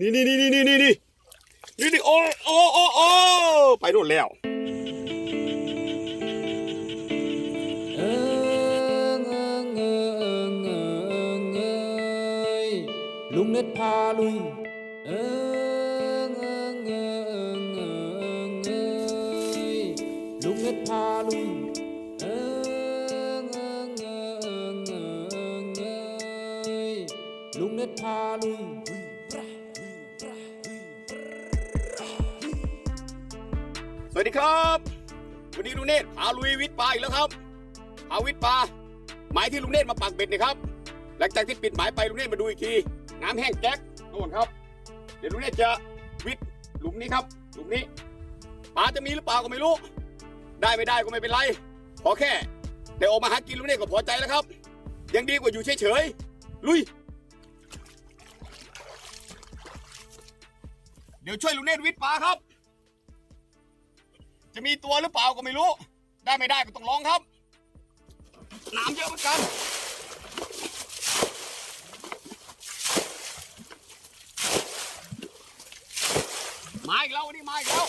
นี่นี่นี่นี่นี่นี่นี่นี่นี่โอ้โอ้โอ้โอ้ไปโดนแล้วลุงเน็ตพาลุย วัสดีครับ วันนี้ลุงเนตรพาลุยวิทย์ปลาอีกแล้วครับพาวิทย์ปลาหมายที่ลุงเนตรมาปักเบ็ดนะครับ หลังจากที่ปิดหมายไปลุงเนตรมาดูอีกที น้ำแห้งแก๊กโน่นครับ เดี๋ยวลุงเนตรจะวิทย์หลุมนี้ครับ หลุมนี้ปลาจะมีหรือเปล่าก็ไม่รู้ ได้ไม่ได้ก็ไม่เป็นไร ขอแค่ได้ออกมาหากินลุงเนตรก็พอใจแล้วครับ ยังดีกว่าอยู่เฉยๆลุย เดี๋ยวช่วยลุงเนตรวิทย์ปลาครับ จะมีตัวหรือเปล่าก็ไม่รู้ ได้ไม่ได้ก็ต้องลองครับ น้ำเยอะเหมือนกัน มาอีกแล้ววันนี้มาอีกแล้ว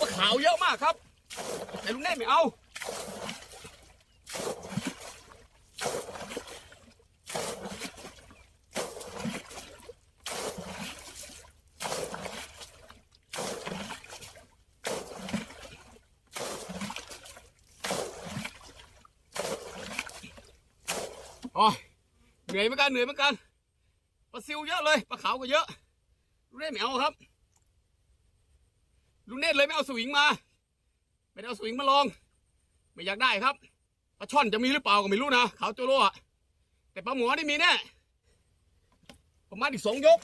ปลาซิวปลาขาวเยอะมากครับ แต่ลุงเน่ไม่เอาโอ้ยเหนื่อยเหมือนกันเหนื่อยเหมือนกันปลาซิวเยอะเลยปลาขาวก็เยอะลุงเน่ไม่เอาครับ เนตเลยไม่เอาสวิงมา ไม่ได้เอาสวิงมาลอง ไม่อยากได้ครับปลาช่อนจะมีหรือเปล่าก็ไม่รู้นะขาวโจโร่แต่ปลาหมอนี่มีแน่ประมาณอีกสองยก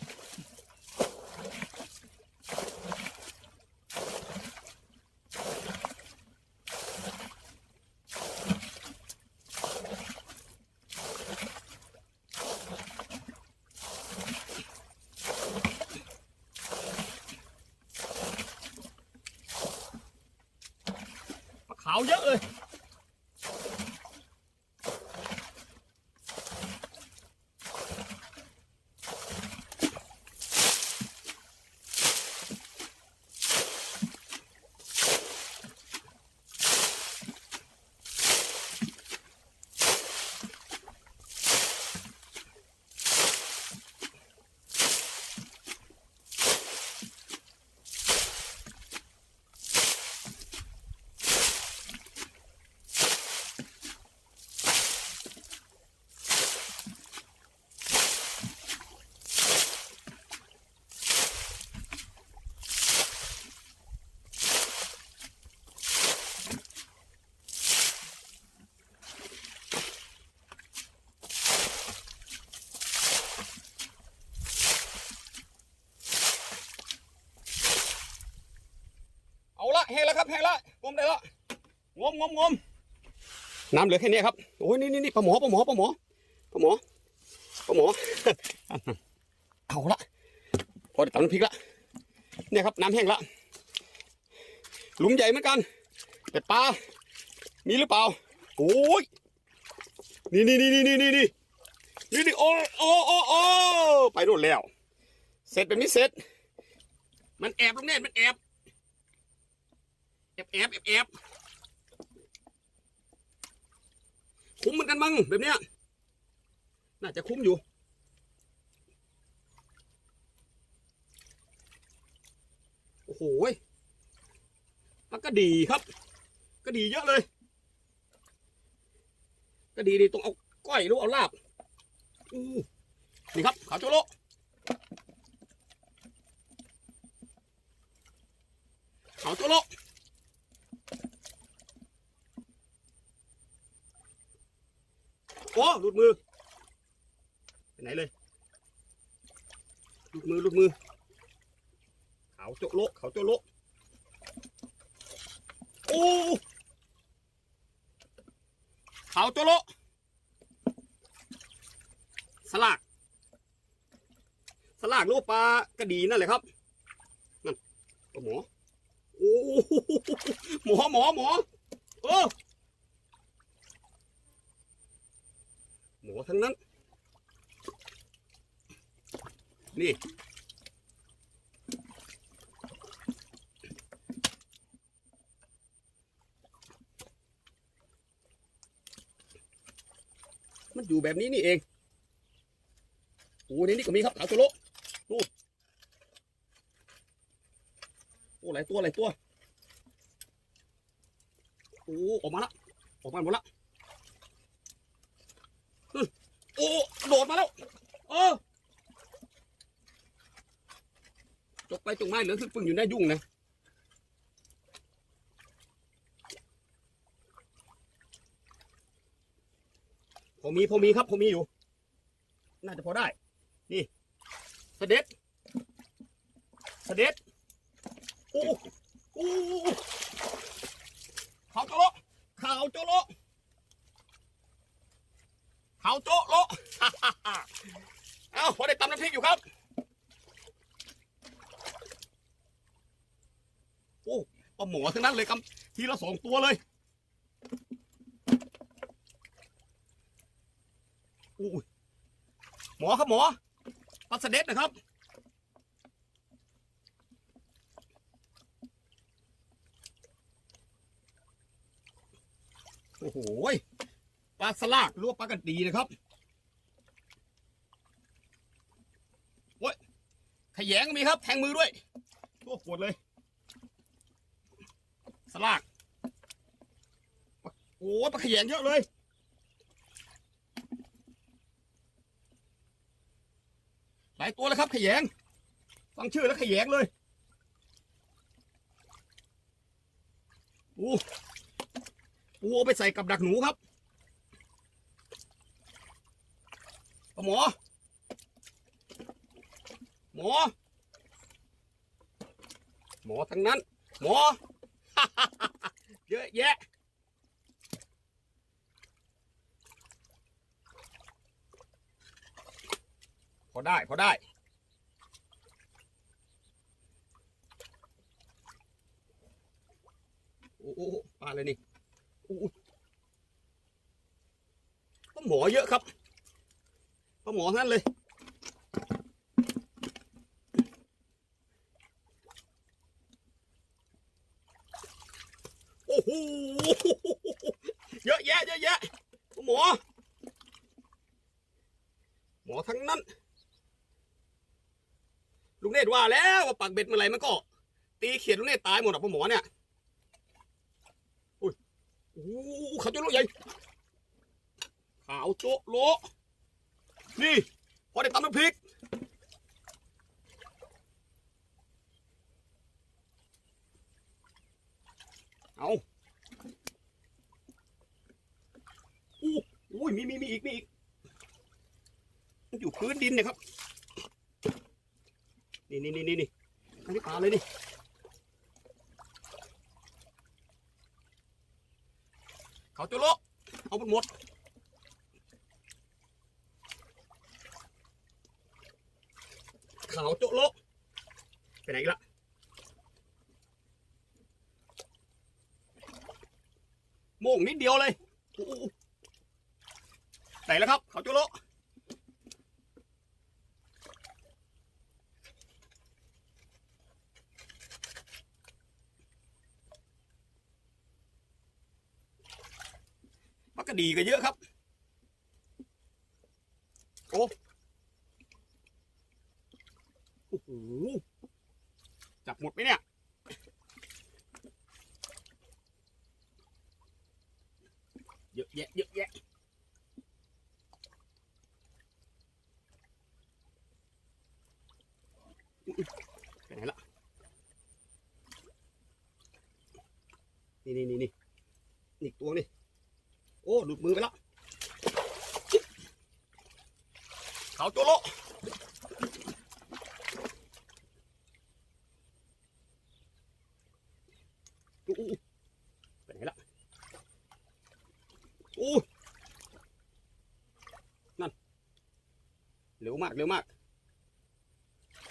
ปลาเยอะเลย ละแห้งแล้วครับแห้งละงมได้ละงมงมงมน้ำเหลือแค่นี้ครับโอ้ยนี่นี่นี่ปลาหมอปลาหมอปลาหมอปลาหมอปลาหมอเอาละพอได้ตำน้ำพริกละเนี่ยครับน้ำแห้งละหลุมใหญ่เหมือนกัน แต่ปลามีหรือเปล่าโอ้ยนี่นี่นี่นี่นี่นี่นี่นี่นี่โอ้โอ้โอ้โอ้ไปโน่นแล้ว เสร็จแบบนี้เสร็จ มันแอบลงเนี่ยมันแอบ แอบแอบแอบแอบคุ้มเหมือนกันมั้งแบบเนี้ย น่าจะคุ้มอยู่ โอ้โหมันก็ดีครับ ก็ดีเยอะเลย ก็ดีดีตรงเอาก้อยหรือเอาลาบอู้นี่ครับขาวโจโลขาวโจโล โอ้หลุดมือไปไหนเลยหลุดมือหลุดมือเขาโจโลเขาโจโลโอ้เขาโจโลสลากสลากรูปปลากระดีนั่นแหละครับนั่นหมอโอ้หมอหมอหมอเอ หมอทั้งนั้น นี่ มันอยู่แบบนี้นี่เองโอ้ในนี่ก็มีครับขาวโจโลดูโอ้หลายตัวหลายตัวโอ้ออกมาละออกมาหมดละอืมโอ้โดดมาแล้วเออจกไปจงไม้เหลืองขึ้นปึ่งอยู่ในยุ่งนะพอมีพอมีครับพอมีอยู่ น่าจะพอได้ นี่เสด็จเสด็จโอ้โอ้ขาวโจโลขาวโจโล ขาโจโลเอาพอได้ตำน้ำพริกอยู่ครับโอ้ปลาหมอทั้งนั้นเลยครับทีละสองตัวเลยอุ้ยหมอครับหมอปัสเด็จนะครับโอ้โห ปลาสลากหรือว่าปลากระดีนะครับโอ้ยขยงก็มีครับ แทงมือด้วยตัวปวดเลย สลาก โอ้ปลาขยงเยอะเลยหลายตัวแล้วครับขยงฟังชื่อแล้วขยงเลยอู้ปูไปใส่กับดักหนูครับ หมอ หมอ หมอทั้งนั้น หมอ เยอะแยะพอได้ พอได้ โอ้โหปลาอะไรนี่โอ้โหหมอเยอะครับ ปลาหมอทั้งนั้นเลย โอ้โห เยอะแยะเยอะแยะปลาหมอ หมอทั้งนั้น ลุงเนตรว่าแล้วว่าปักเบ็ดเมื่อไรมันก็ ตีเขียดลุงเนตรตายหมดอะพ่อหมอเนี่ยโอ้ยโอ้ขาวโจโลใหญ่ขาวโจโล นี่พอได้ตำน้ำพริกเอาอู้อุ้ยมีมีมีอีกมีอีกมันอยู่พื้นดินเนี่ยครับ นี่นี่นี่นี่นี่อันนี้ปลาเลยนี่เขาจุโลเอาหมดหมด ไหนอีกละโม่งนิดเดียวเลยไหนแล้วครับ เขาจุโลมันก็ดีกันเยอะครับ โอ้โอ้โห จับหมดไหมเนี่ย เยอะแยะเยอะแยะ ไปไหนละนี่นี่นี่นี่นี่ตัวนี่ โอ้หลุดมือไปแล้วเขาโจโลอู้อู้อู้ไปไหนละ อู้นั่น เร็วมากเร็วมาก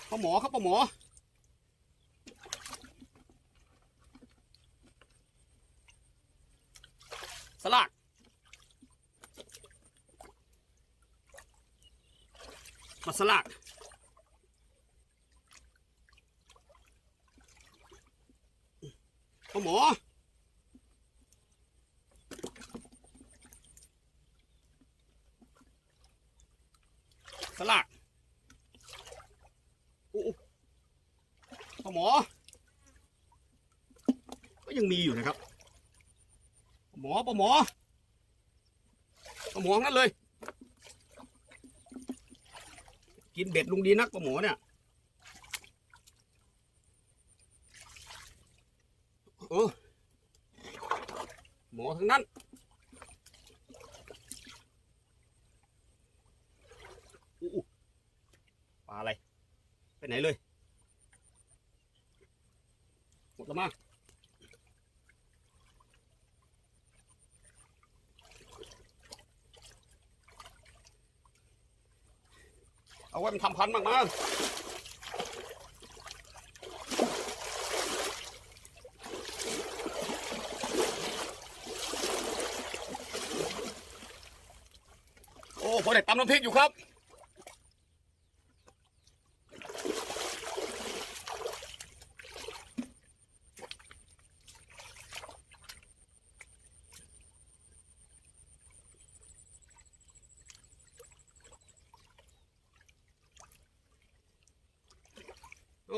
พ่อหมอครับพ่อหมอ สลากมาสลากพ่อหมอ สลากอู้อู้พ่อหมอ ก็ยังมีอยู่นะครับ หมอพ่อหมอพ่อหมอนั้นเลย กินเบ็ดลุงดีนักปลาหมอเนี่ยเออหมอทั้งนั้นอู้อู้ ปลาอะไร ไปไหนเลย หมดแล้วมั้งเอาไว้มันทำพันมากมาโอ้พอได้ตำน้ำพริกอยู่ครับ โ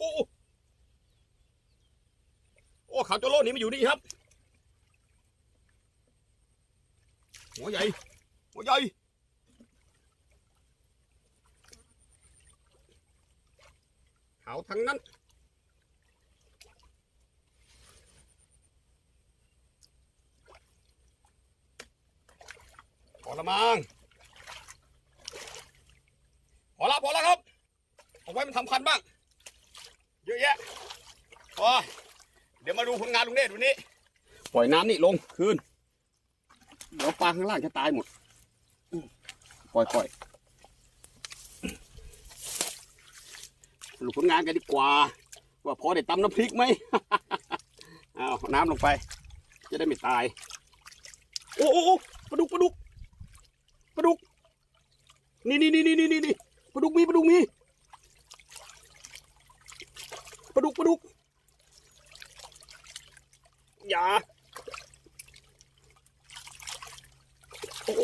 อ้โอ้ ขาวโจโลนี่มาอยู่นี่ครับ หัวใหญ่ หัวใหญ่ ขาวทั้งนั้น พอละมังพอละพอละครับ เอาไว้มันทำพันบ้าง เยอะแยะโอ้ยเดี๋ยวมาดูผลงานลุงเนตรวันนี้ ปล่อยน้ำนี่ลงคืน เดี๋ยวปลาข้างล่างจะตายหมด ปล่อยปล่อยสรุปผลงานกันดีกว่า ว่าพอได้ตำน้ำพริกไหม เอาน้ำลงไป จะได้ไม่ตาย โอ้โอ้โอ้ปลาดุกปลาดุกปลาดุก นี่นี่นี่นี่นี่นี่ปลาดุกมีปลาดุกมีปลาดุกปลาดุก อย่าโอ้โ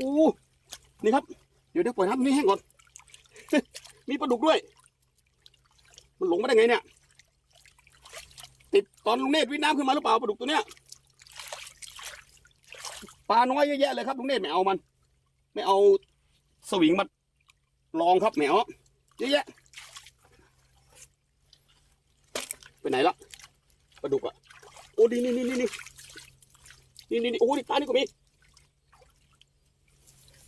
หนี่ครับ เดี๋ยวเดี๋ยวปล่อยน้ำนี่แห้งก่อน มีปลาดุกด้วย มันหลงมาได้ไงเนี่ย ติดตอนลุงเนตรวิทย์น้ำขึ้นมาหรือเปล่าปลาดุกตัวเนี้ย ปลาน้อยเยอะแยะเลยครับลุงเนตรไม่เอามัน ไม่เอาสวิงมาลองครับไม่เอาเยอะแยะ ไปไหนละปลาดุกอะ โอ้ดีนี่นี่นี่นี่นี่นี่นี่โอ้ดิปลานี่ก็มี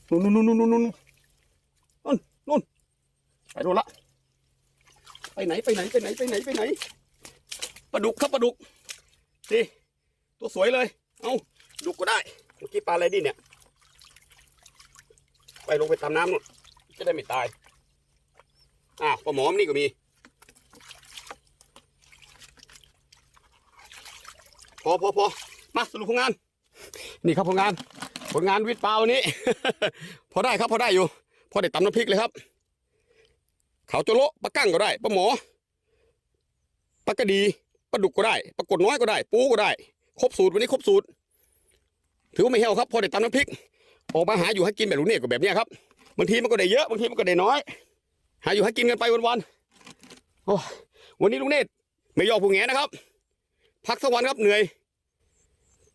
นู่นนู่นนู่นนู่นนู่นนู่นนู่นไปโดนละไปไหนไปไหนไปไหนไปไหนไปไหนปลาดุกครับปลาดุกนี่ตัวสวยเลย เอาดูก็ได้เมื่อกี้ปลาอะไรดิเนี่ย ไปลงไปตามน้ำนู่นจะได้ไม่ตายอะปลาหมอมนี่ก็มี พอพอพอมาสรุปผลงาน นี่ครับผลงาน ผลงานวิทย์เปล่านี้ พอได้ครับพอได้อยู่ พอได้ตำน้ำพริกเลยครับ เขาโจโละปลากั้งก็ได้ปลาหมอปลากระดีปลาดุกก็ได้ปลากดน้อยก็ได้ ปูก็ได้ ครบสูตรวันนี้ครบสูตร ถือว่าไม่เหี่ยวครับ พอได้ตำน้ำพริก ออกมาหาอยู่ให้กินแบบลูกเนี่ยก็แบบเนี้ยครับบางทีมันก็ได้เยอะบางทีมันก็ได้น้อย หาอยู่ให้กินกันไปวันๆโอ้วันนี้ลุงเนตรไม่ยอมผู้แงนะครับ พักสักวันครับเหนื่อย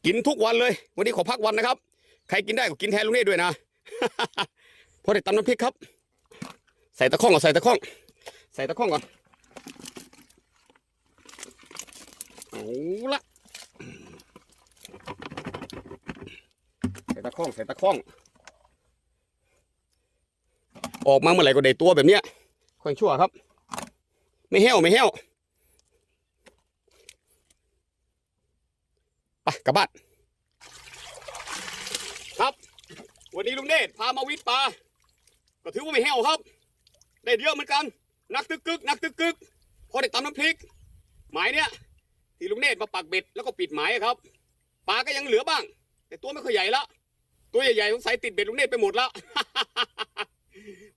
กินทุกวันเลย วันนี้ขอพักวันนะครับ ใครกินได้ก็กินแทนลุงเนตรด้วยนะพอได้ตำน้ำพริกครับ ใส่ตะข้องก่อนใส่ตะข้อง ใส่ตะข้องก่อนเอาละใส่ตะข้องใส่ตะข้อง ออกมาเมื่อไหร่ก็ได้ตัวแบบเนี้ยค่อยชั่วครับ ไม่เหี้ยวไม่เหี้ยว ไปกลับบ้านครับ วันนี้ลุงเนตรพามาวิทย์ปลาก็ถือว่าไม่แห้วครับ ได้เยอะเหมือนกัน นักตึกกึกนักตึกกึกพอได้ตำน้ำพริก หมายเนี้ยที่ลุงเนตรมาปักเบ็ดแล้วก็ปิดหมายครับปลาก็ยังเหลือบ้าง แต่ตัวไม่ค่อยใหญ่ละตัวใหญ่ๆสงสัยติดเบ็ดลุงเนตรไปหมดละ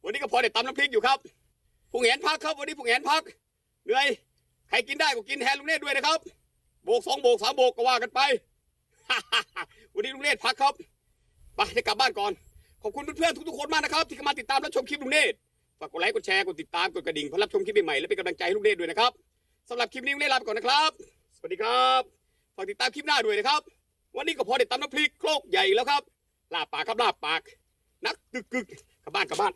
วันนี้ก็พอได้ตำน้ำพริกอยู่ครับผู้แหนพักครับวันนี้ผู้แหนพักเหนื่อยใครกินได้ก็กินแทนลุงเนตรด้วยนะครับ โบกสองโบกสามโบกก็ว่ากันไป วันนี้ลุงเนตพักครับ ไปจะกลับบ้านก่อน ขอบคุณเพื่อนๆทุกๆคนมากนะครับ ที่เข้ามาติดตามรับชมคลิปลุงเนตฝากกดไลค์กดแชร์กดติดตามกดกระดิ่งเพื่อรับชมคลิปใหม่ๆและเป็นกำลังใจให้ลุงเนตด้วยนะครับสำหรับคลิปนี้ลุงเนตลาไปก่อนนะครับ สวัสดีครับฝากติดตามคลิปหน้าด้วยนะครับ วันนี้ก็พอได้ตำน้ำพริกโครกใหญ่แล้วครับลาบปากครับลาบปาก นักตึกกึกกลับบ้านกลับบ้าน